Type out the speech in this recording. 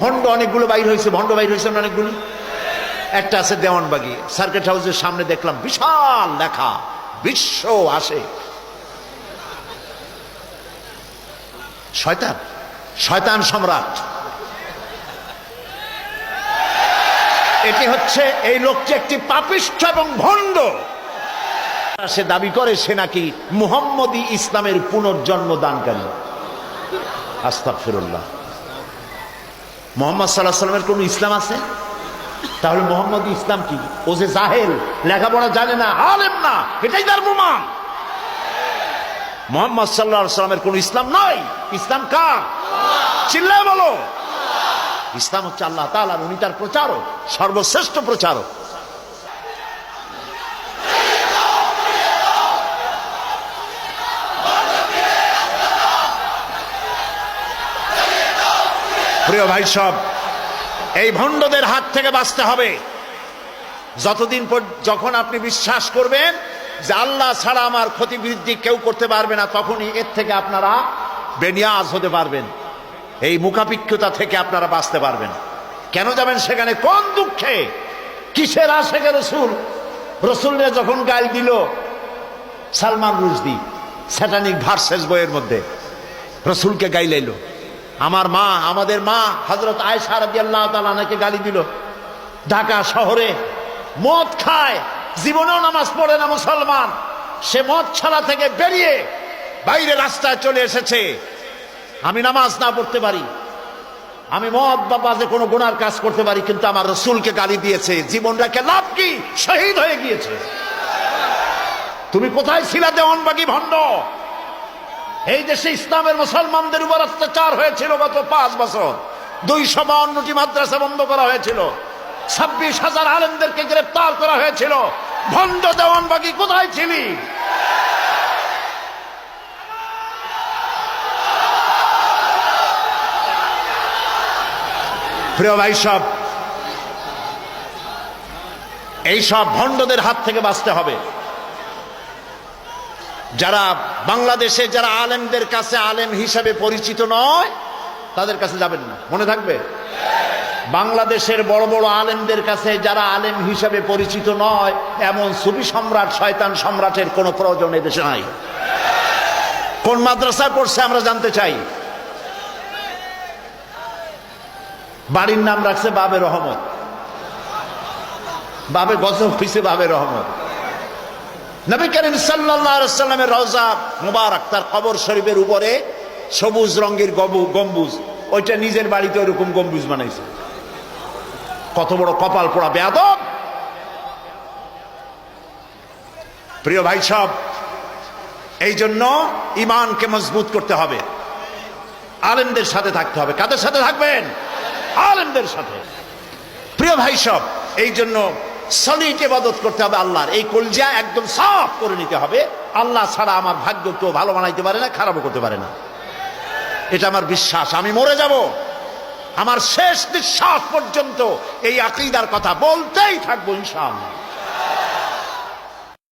ভণ্ড অনেকগুলো বাইর হয়েছে, ভণ্ড বাইর হয়েছে অনেকগুলো। একটা আছে দেওয়ানবাগি সার্কিট হাউসের সামনে দেখলাম বিশাল লেখা, বিশ্ব আসে। শয়তান শয়তান সম্রাট। এটি হচ্ছে এই লোকটি একটি পাপিষ্ঠ এবং ভণ্ড। সে দাবি করে সে নাকি মুহাম্মদী ইসলামের পুনর্জন্ম দানকারী আস্তাক ফিরুল্লাহ মোহাম্মদ সাল্লাহ সাল্লামের কোন ইসলাম আছে? তাহলে মোহাম্মদ ইসলাম কি? ও যে জাহেল, লেখাপড়া জানে না, আলেম না, এটাই তার প্রমাণ। মোহাম্মদ সাল্লাহ সাল্লামের কোন ইসলাম নয় ইসলাম কার? চিল্লায় বলো। ইসলাম হচ্ছে আল্লাহ তালার উনি তার প্রচারক, সর্বশ্রেষ্ঠ প্রচারক। প্রিয় ভাই সব, এই ভণ্ডদের হাত থেকে বাঁচতে হবে। যতদিন যখন আপনি বিশ্বাস করবেন যে আল্লাহ ছাড়া আমার ক্ষতি বৃদ্ধি কেউ করতে পারবে না, তখনই এর থেকে আপনারা বেনিয়াজ হতে পারবেন। এই মুখাপিক্ষতা থেকে আপনারা বাঁচতে পারবেন। কেন যাবেন সেখানে? কোন দুঃখে? কিসের আশেখে রসুল? রসুলরে যখন গাল দিল, সালমান রুশদি, স্যাটানিক ভার্সেস বইয়ের মধ্যে, রসুলকে গাইলাইলো আমার মা, আমাদের মা হজরত আয়সা রাজি আল্লাহ তালাকে গালি দিল। ঢাকা শহরে মদ খায়, জীবনেও নামাজ পড়ে না মুসলমান। সে মদ ছাড়া থেকে বেরিয়ে বাইরে রাস্তায় চলে এসেছে। আমি নামাজ না পড়তে পারি। আমি মদ বা বাজে কোনো গুনার কাজ করতে পারি, কিন্তু আমার রসুলকে গালি দিয়েছে। জীবন রেখে লাভ কি? শহীদ হয়ে গিয়েছে। তুমি কোথায় ছিলা দেওয়ানবাগি ভণ্ড? এই দেশে ইসলামের মুসলমানদের উপর অত্যাচার হয়েছিল গত পাঁচ বছর। দুইশো বাউন্নটি মাদ্রাসা বন্ধ করা হয়েছিল। ছাব্বিশ হাজার আলেমদেরকে গ্রেপ্তার করা হয়েছিল। ভণ্ড দেওয়ানবাগি, কোথায় ছিলি? প্রিয় ভাই, সব। এই সব ভণ্ডদের হাত থেকে বাঁচতে হবে। যারা বাংলাদেশে যারা আলেমদের কাছে আলেম হিসাবে পরিচিত নয়, তাদের কাছে যাবেন না। মনে থাকবে? বাংলাদেশের বড় বড় আলেমদের কাছে যারা আলেম হিসাবে পরিচিত নয়, এমন সুফি সম্রাট, শয়তান সম্রাটের কোনো প্রয়োজন এদেশে নাই। কোন মাদ্রাসায় পড়ছে আমরা জানতে চাই। বাড়ির নাম রাখছে বাবে রহমত। বাবে গজব হইছে বাবে রহমত। নবী করিম সাল্লামের রওজা মুবারক, তার কবর শরীফের উপরে সবুজ রঙের গম্বুজ, ওইটা নিজের বাড়িতে ওরকম গম্বুজ বানাইছে। কত বড় কপাল পোড়া বেয়াদব। প্রিয় ভাই সব এই জন্য ইমানকে মজবুত করতে হবে। আলেমদের সাথে থাকতে হবে। কাদের সাথে থাকবেন? আলেমদের সাথে। প্রিয় ভাই সব এই জন্য সলিট এবাদত করতে হবে আল্লাহর। এই কলজা একদম সাফ করে নিতে হবে। আল্লাহ ছাড়া আমার ভাগ্য কেউ ভালো বানাইতে পারে না, খারাপও করতে পারে না। এটা আমার বিশ্বাস, আমি মরে যাব। আমার শেষ নিঃশ্বাস পর্যন্ত এই আকিদার কথা বলতেই থাকব ইনশাআল্লাহ।